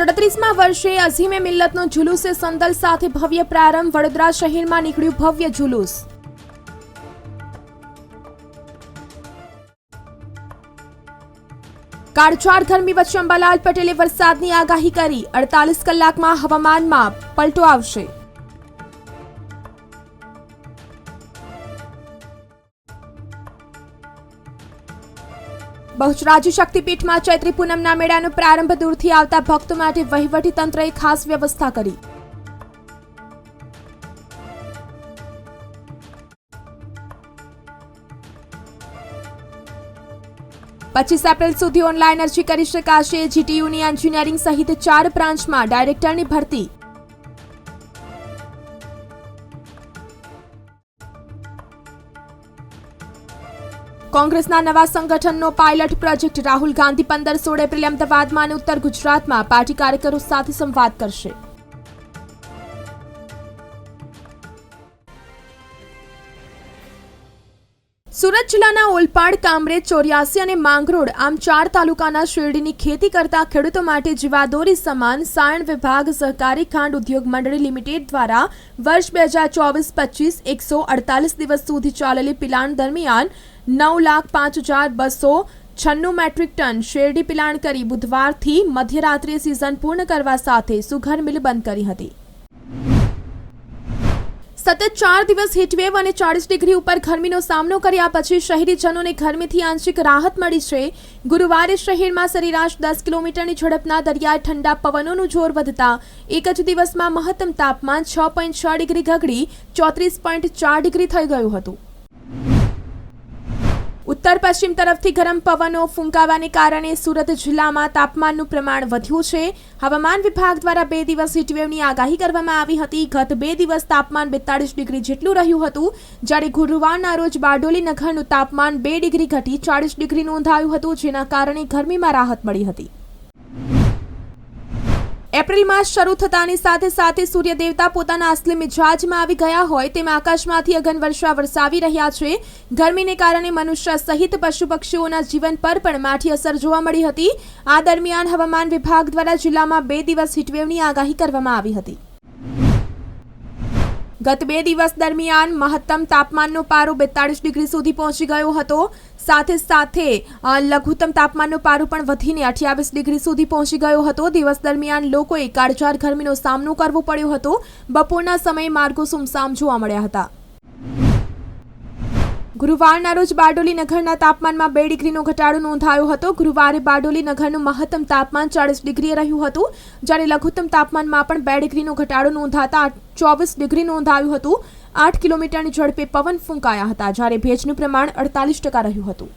સડત્રીસમાં વર્ષે અઝીમે મિલ્લતનો જુલુસે સંદલ સાથે ભવ્ય પ્રારંભ વડોદરા શહેરમાં નીકળ્યું ભવ્ય જુલુસ. કાળઝાળ ગરમી વચ્ચે અંબાલાલ પટેલે વરસાદની આગાહી કરી, અડતાલીસ કલાકમાં હવામાનમાં પલટો આવશે. બહુચરાજી શક્તિપીઠમાં ચૈત્રી પૂનમના મેળાનો પ્રારંભ દૂરથી આવતા ભક્તો માટે વહીવટી તંત્રએ ખાસ વ્યવસ્થા કરી. પચીસ એપ્રિલ સુધી ઓનલાઈન અરજી કરી શકાશે. જીટીયુની એન્જિનિયરિંગ સહિત ચાર બ્રાન્ચમાં ડાયરેક્ટરની ભરતી. કોંગ્રેસના નવા સંગઠનનો પાયલટ પ્રોજેક્ટ રાહુલ ગાંધી પંદર સોળ એપ્રિલ અમદાવાદમાં અને ઉત્તર ગુજરાતમાં પાર્ટી કાર્યકરો સાથે સંવાદ કરશે. સુરત જિલ્લાના ઓલપાડ, કામરેજ, ચોર્યાસી અને માંગરોળ આમ ચાર તાલુકાના શેરડીની ખેતી કરતા ખેડૂતો માટે જીવાદોરી સમાન સાયણ વિભાગ સહકારી ખાંડ ઉદ્યોગ મંડળી લિમિટેડ દ્વારા વર્ષ બે હજાર ચોવીસ પચીસ એકસો અડતાલીસ દિવસ સુધી ચાલેલી પિલાણ દરમિયાન નવ લાખ પાંચ હજાર બસો છન્નું મેટ્રિક ટન શેરડી પિલાણ કરી બુધવારથી મધ્યરાત્રિએ સિઝન પૂર્ણ કરવા સાથે સુઘર મિલ બંધ કરી હતી. સતત ચાર દિવસ હીટવેવ અને ચાળીસ ડિગ્રી ઉપર ગરમીનો સામનો કર્યા પછી શહેરીજનોને ગરમીથી આંશિક રાહત મળી છે. ગુરુવારે શહેરમાં સરેરાશ દસ કિલોમીટરની ઝડપના દરિયાઈ ઠંડા પવનોનું જોર વધતા એક જ દિવસમાં મહત્તમ તાપમાન છ પોઈન્ટ છ ડિગ્રી ગગડી ચોત્રીસ પોઈન્ટ ચાર ડિગ્રી થઈ ગયું હતું. ઉત્તર પશ્ચિમ તરફથી ગરમ પવનો ફૂંકાવાને કારણે સુરત જિલ્લામાં તાપમાનનું પ્રમાણ વધ્યું છે. હવામાન વિભાગ દ્વારા બે દિવસ હીટવેવની આગાહી કરવામાં આવી હતી. ગત બે દિવસ તાપમાન બેતાળીસ ડિગ્રી જેટલું રહ્યું હતું. જ્યારે ગુરુવારના રોજ બારડોલી નગરનું તાપમાન બે ડિગ્રી ઘટી ચાળીસ ડિગ્રી નોંધાયું હતું, જેના કારણે ગરમીમાં રાહત મળી હતી. એપ્રિલ માસ શરૂ થતાની સાથે સાથે સૂર્ય દેવતા પોતાના અસલી મિજાજમાં આવી ગયા હોય તેમ આકાશમાંથી અગન વર્ષા વરસાવી રહ્યા છે. ગરમીને કારણે મનુષ્ય સહિત પશુ પક્ષીઓના જીવન પર પણ માઠી અસર જોવા મળી હતી. આ દરમિયાન હવામાન વિભાગ દ્વારા જિલ્લામાં બે દિવસ હીટવેવની આગાહી કરવામાં આવી હતી. ગત બે દિવસ દરમિયાન મહત્તમ તાપમાનનો પારો બેતાળીસ ડિગ્રી સુધી પહોંચી ગયો હતો. સાથે સાથે લઘુત્તમ તાપમાનનો પારો પણ વધીને અઠ્યાવીસ ડિગ્રી સુધી પહોંચી ગયો હતો. દિવસ દરમિયાન લોકોએ કાળઝાળ ગરમીનો સામનો કરવો પડ્યો હતો. બપોરના સમયે માર્ગો સુમસામ જોવા મળ્યા હતા. ગુરુવારના રોજ બારડોલી નગરના તાપમાનમાં બે ડિગ્રીનો ઘટાડો નોંધાયો હતો. ગુરુવારે બારડોલી નગરનું મહત્તમ તાપમાન ચાળીસ ડિગ્રીએ રહ્યું હતું. જ્યારે લઘુત્તમ તાપમાનમાં પણ બે ડિગ્રીનો ઘટાડો નોંધાતા ચોવીસ ડિગ્રી નોંધાયું હતું. આઠ કિલોમીટરની ઝડપે પવન ફૂંકાયા હતા. જ્યારે ભેજનું પ્રમાણ અડતાલીસ ટકા રહ્યું હતું.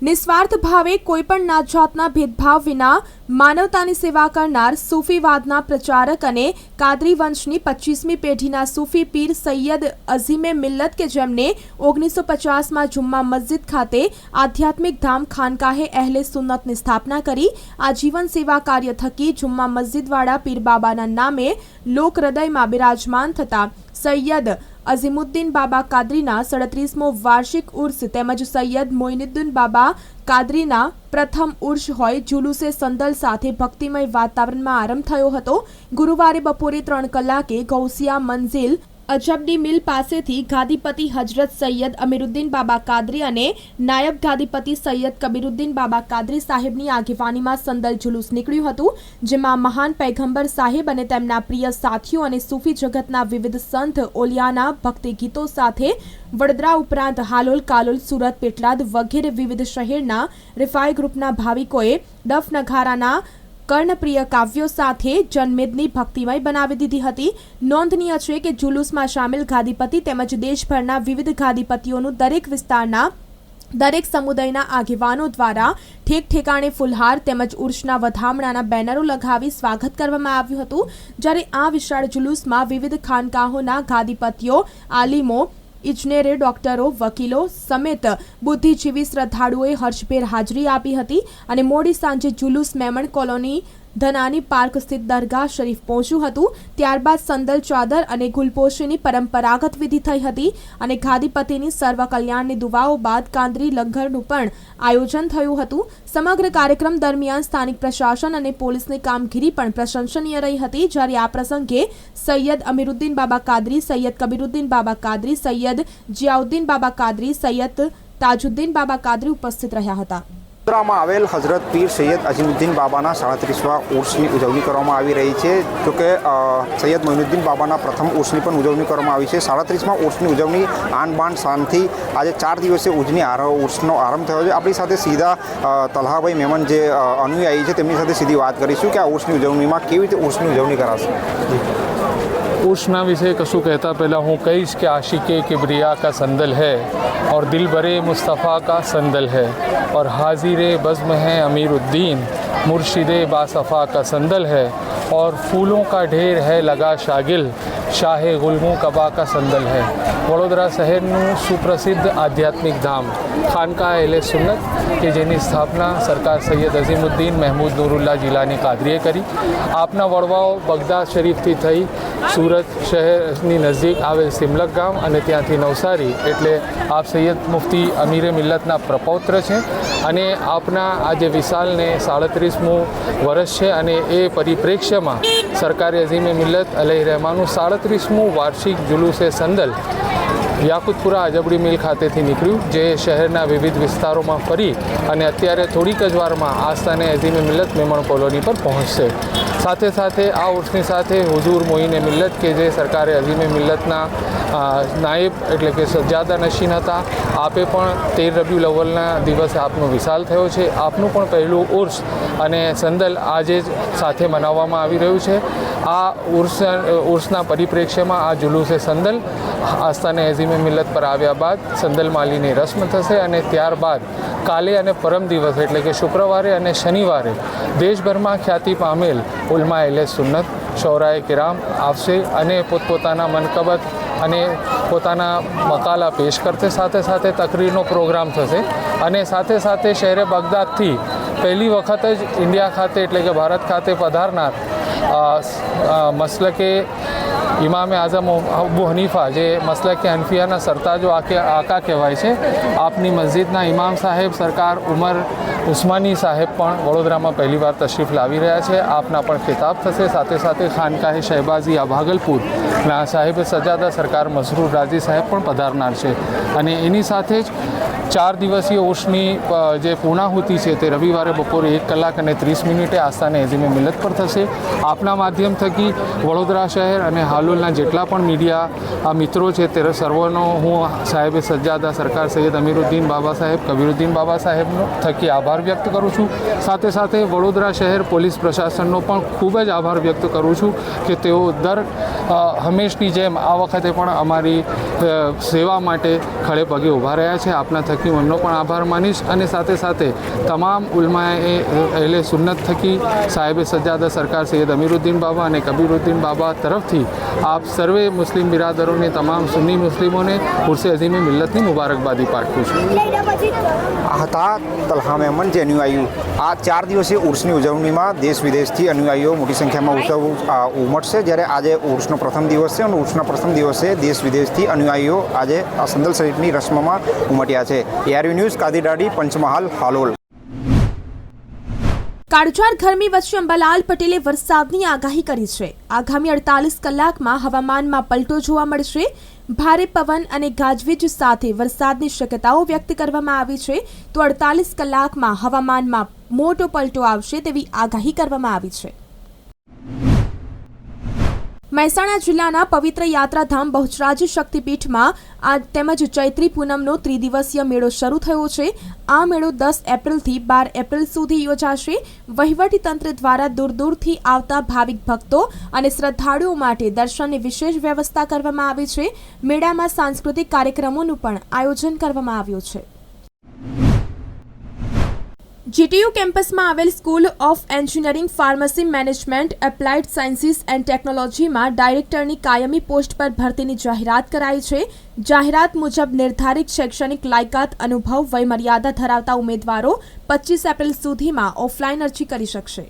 નિસ્વાર્થ ભાવે કોઈપણ નાતજાતના ભેદભાવ વિના માનવતાની સેવા કરનાર સૂફીવાદના પ્રચારક અને કાદરી વંશની પચીસમી પેઢીના સૂફી પીર સૈયદ અઝીમે મિલ્લત કે જેમને ઓગણીસો પચાસમાં જુમ્મા મસ્જિદ ખાતે આધ્યાત્મિક ધામ ખાનકાહે અહેલે સુન્નતની સ્થાપના કરી આજીવન સેવા કાર્ય થકી જુમ્મા મસ્જિદવાળા પીર બાબાના નામે લોક હૃદયમાં બિરાજમાન થતા સૈયદ અઝીમુદ્દીન બાબા કાદરીના સડત્રીસમો વાર્ષિક ઉર્સ તેમજ સૈયદ મોઇનુદ્દીન બાબા કાદરીના પ્રથમ ઉર્ષ હોય જુલુસે સંદલ સાથે ભક્તિમય વાતાવરણમાં આરંભ થયો હતો. ગુરુવારે બપોરે ત્રણ કલાકે ગૌસિયા મંઝિલ અજબડી મિલ પાસેથી ગાદીપતિ હજરત સૈયદ અમીરુદ્દીન બાબા કાદરી અને નાયબ ગાદીપતિ સૈયદ કબીરુદ્દીન બાબા કાદરી સાહેબની આગેવાનીમાં સંદલ જુલુસ નીકળ્યું હતું, જેમાં મહાન પૈગંબર સાહેબ અને તેમના પ્રિય સાથીઓ અને સૂફી જગતના વિવિધ સંત ઓલિયાના ભક્તિ ગીતો સાથે વડોદરા ઉપરાંત હાલોલ, કાલોલ, સુરત પેટલાદ વગેરે વિવિધ શહેરના રિફાઈ ગ્રુપના ભાવિકોએ ડફ નગારાના કર્ણપ્રિય કાવ્યો સાથે જનમેદની ભક્તિમય બનાવી દીધી હતી. નોંધનીય છે કે જુલુસમાં સામેલ ગાદીપતિ તેમજ દેશભરના વિવિધ ગાદીપતિઓનું દરેક વિસ્તારના દરેક સમુદાયના આગેવાનો દ્વારા ઠેક ઠેકાણે ફુલહાર તેમજ ઉર્ષના વધામણાના બેનરો લગાવી સ્વાગત કરવામાં આવ્યું હતું. જ્યારે આ વિશાળ જુલુસમાં વિવિધ ખાનકાહોના ગાદીપતિઓ, આલિમો ઇજનેરે ડોક્ટરો, વકીલો સમેત બુદ્ધિજીવી શ્રદ્ધાળુઓએ હર્ષભેર હાજરી આપી હતી અને મોડી સાંજે જુલુસ મેમણ કોલોની ધનાની પાર્ક સ્થિત દરગાહ શરીફ પહોંચ્યું હતું. ત્યારબાદ સંદલ ચાદર અને ગુલપોશીની પરંપરાગત વિધિ થઈ હતી અને ગાદીપતિની સર્વ કલ્યાણની દુવાઓ બાદ કાંદરી લંગરનું પણ આયોજન થયું હતું. સમગ્ર કાર્યક્રમ દરમિયાન સ્થાનિક પ્રશાસન અને પોલીસની કામગીરી પણ પ્રશંસનીય રહી હતી. જ્યારે આ પ્રસંગે સૈયદ અમીરુદ્દીન બાબા કાદરી, સૈયદ કબીરુદ્દીન બાબા કાદરી, સૈયદ જિયાઉદ્દીન બાબા કાદરી, સૈયદ તાજુદ્દીન બાબા કાદરી ઉપસ્થિત રહ્યા હતા. વડોદરામાં આવેલ હઝરત પીર સૈયદ અઝીમુદ્દીન બાબાના સાડત્રીસવા ઉર્સની ઉજવણી કરવામાં આવી રહી છે. જોકે કે સૈયદ મોઇનુદ્દીન બાબાના પ્રથમ ઉર્સની પણ ઉજવણી કરવામાં આવી છે. સાડત્રીસમાં ઉર્સની ઉજવણી આનબાન શાનથી આજે ચાર દિવસે ઉજની ઉર્સનો આરંભ થયો છે. આપણી સાથે સીધા તલહાભાઈ મેમન જે અનુયાયી છે, તેમની સાથે સીધી વાત કરીશું કે આ ઉર્સની ઉજવણીમાં કેવી રીતે ઉર્સની ઉજવણી કરાશે. उस ना विषय कसु कहता पहला हूँ, कई इसके आशिक किबरिया का संदल है और दिल बरे मुस्तफ़ा का संदल है और हाजिर बज़म है अमीरुद्दीन, मुर्शिद बासफ़ा का संदल है और फूलों का ढेर है लगा शागिल। શાહ ગુલમુ કબા કા સંદલ હૈ. વડોદરા શહેરનું સુપ્રસિદ્ધ આધ્યાત્મિક ધામ ખાનકા એલે સુન્નત, કે જેની સ્થાપના સરકાર સૈયદ અઝીમુદ્દીન મહેમૂદ નુરુલ્લા જિલ્લાની કાદરીએ કરી. આપના વડવાઓ બગદાદ શરીફથી થઈ સુરત શહેરની નજીક આવેલ સિમલક ગામ અને ત્યાંથી નવસારી, એટલે આપ સૈયદ મુફતી અમીરે મિલ્લતના પ્રપૌત્ર છે અને આપના આજે વિશાલને સાડત્રીસમું વર્ષ છે અને એ પરિપ્રેક્ષ્યમાં સરકારી અઝીમે મિલ્લત અલહી રહેમાનું સાડત્રીસમું વાર્ષિક જુલુસે સંદલ યાકુતપુરા અજબડી મિલ ખાતેથી નીકળ્યું, જે શહેરના વિવિધ વિસ્તારોમાં ફરી અને અત્યારે થોડીક જ વારમાં આસ્થાને અઝીમે મિલત મેમણ કોલોની પર પહોંચશે. સાથે સાથે આ ઉર્સની સાથે હુઝુર મોઈને મિલ્લત કે જે સરકારે અઝીમે મિલ્લતના નાયબ એટલે કે સજ્જાદા નશીન હતા, આપે પણ તેર રબ્યુલ અવ્વલના દિવસે આપનો વિશાલ થયો છે. આપનું પણ પહેલું ઉર્સ અને સંદલ આજે જ સાથે મનાવવામાં આવી રહ્યું છે. આ ઉર્સ, ઉર્સના પરિપ્રેક્ષ્યમાં આ જુલુસે સંદલ, આસ્થાને એઝીમે મિલ્લત પર આવ્યા બાદ સંદલ માલીની રસ્મ થશે અને ત્યારબાદ કાલે અને પરમ દિવસ એટલે કે શુક્રવારે અને શનિવારે દેશભરમાં ખ્યાતિ પામેલ ઉલમા એલે સુન્નત, શૌરાએ કિરામ, આવશે અને પોતપોતાના મનકબત અને પોતાના મકાલા પેશ કરશે. સાથે સાથે તકરીરનો પ્રોગ્રામ થશે અને સાથે સાથે શહેરે બગદાદથી પહેલી વખત જ ઇન્ડિયા ખાતે એટલે કે ભારત ખાતે પધારનાર મસલકે ઇમામે આઝમ અબુ હનીફા જે મસલકે હનફિયાના સરતાજો આકે, આકા કહેવાય છે, આપની મસ્જિદના ઇમામ સાહેબ, સરકાર ઉમર ઉસ્માની સાહેબ પણ વડોદરામાં પહેલીવાર તશરીફ લાવી રહ્યા છે. આપના પણ ખિતાબ થશે. સાથે સાથે ખાનકાહે શહેબાઝી આ ભાગલપુરના સાહેબ સજાદા સરકાર મસરૂર રાજી સાહેબ પણ પધારનાર છે. અને એની સાથે જ ચાર દિવસીય ઉર્ષની જે પૂર્ણાહુતિ છે તે રવિવારે બપોરે એક કલાક અને ત્રીસ મિનિટે આસ્થાને એઝીમે મિલત પર થશે. આપના માધ્યમ થકી વડોદરા શહેર અને હાલોલના જેટલા પણ મીડિયા મિત્રો છે તે સર્વનો હું સાહેબે સજ્જાદા, સરકાર સૈયદ અમીરુદ્દીન બાબા સાહેબ, કબીરુદ્દીન બાબા સાહેબનો થકી આભાર વ્યક્ત કરું છું. સાથે સાથે વડોદરા શહેર પોલીસ પ્રશાસનનો પણ ખૂબ જ આભાર વ્યક્ત કરું છું કે તેઓ દર હંમેશની જેમ આ વખતે પણ અમારી સેવા માટે ખડે પગે ઊભા રહ્યા છે. આપના થકી હું એમનો પણ આભાર માનીશ અને સાથે સાથે તમામ ઉલમાએ અહેલે સુન્નત થકી સાહેબ સજ્જાદા સરકાર સૈયદ અમીરુદ્દીન બાબા અને કબીરુદ્દીન બાબા તરફથી આપ સર્વે મુસ્લિમ બિરાદરોને, તમામ સુન્ની મુસ્લિમોને ઉર્સે અઝીમે મિલ્લતની મુબારકબાદી પાઠવું છું. હતા તલહા મેમન જે અનુયાયીઓ આ ચાર દિવસીય ઉર્સની ઉજવણીમાં દેશ વિદેશથી અનુયાયીઓ મોટી સંખ્યામાં ઉત્સવ ઉમટશે. જ્યારે આજે ઉર્સનો પ્રથમ દિવસ છે અને ઉર્સના પ્રથમ દિવસે દેશ વિદેશથી અનુયાયીઓ આજે આ સંદલ શરીફની રસ્મમાં ઉમટ્યા છે. ARU news Kadidadi Panchmahal, Halol. કાળઝાળ ગરમી વચ્ચે અંબાલાલ પટેલે વરસાદની આગાહી કરી છે. આગામી અડતાલીસ કલાકમાં હવામાનમાં પલટો જોવા મળશે. ભારે પવન અને ગાજવીજ સાથે વરસાદની શક્યતાઓ વ્યક્ત કરવામાં આવી છે. તો અડતાલીસ કલાકમાં હવામાનમાં મોટો પલટો આવશે તેવી આગાહી કરવામાં આવી છે. મહેસાણા જિલ્લાના પવિત્ર યાત્રાધામ બહુચરાજી શક્તિપીઠમાં આ તેમજ ચૈત્રી પૂનમનો ત્રિદિવસીય મેળો શરૂ થયો છે. આ મેળો દસ એપ્રિલથી બાર એપ્રિલ સુધી યોજાશે. વહીવટી તંત્ર દ્વારા દૂર દૂરથી આવતા ભાવિક ભક્તો અને શ્રદ્ધાળુઓ માટે દર્શનની વિશેષ વ્યવસ્થા કરવામાં આવી છે. મેળામાં સાંસ્કૃતિક કાર્યક્રમોનું પણ આયોજન કરવામાં આવ્યું છે. જીટીયુ કેમ્પસમાં આવેલ school of engineering pharmacy management applied sciences and ટેકનોલોજીમાં ડાયરેક્ટરની કાયમી પોસ્ટ પર ભરતીની જાહેરાત કરાઈ છે. જાહેરાત મુજબ નિર્ધારિત શૈક્ષણિક લાયકાત, અનુભવ, વયમર્યાદા ધરાવતા ઉમેદવારો પચીસ એપ્રિલ સુધીમાં ઓફલાઈન અરજી કરી શકશે.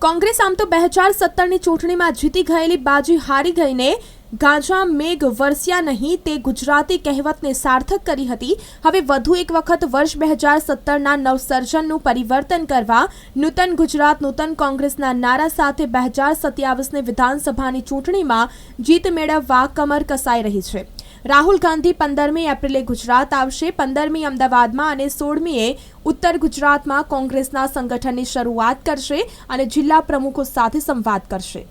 કોંગ્રેસ આમ તો બે હજાર સત્તરની ચૂંટણીમાં જીતી ગયેલી બાજી હારી ગઈને ગાંજા મેઘ વરસ્યા નહીં તે ગુજરાતી કહેવતને સાર્થક કરી હતી. હવે વધુ એક વખત વર્ષ બે હજાર સત્તરના નવસર્જનનું પરિવર્તન કરવા નૂતન ગુજરાત, નૂતન કોંગ્રેસના નારા સાથે બે હજાર સત્યાવીસની વિધાનસભાની ચૂંટણીમાં જીત મેળવવા કમર કસાઈ રહી છે. રાહુલ ગાંધી પંદરમી એપ્રિલે ગુજરાત આવશે. પંદરમી અમદાવાદમાં અને સોળમીએ ઉત્તર ગુજરાતમાં કોંગ્રેસના સંગઠનની શરૂઆત કરશે અને જિલ્લા પ્રમુખો સાથે સંવાદ કરશે.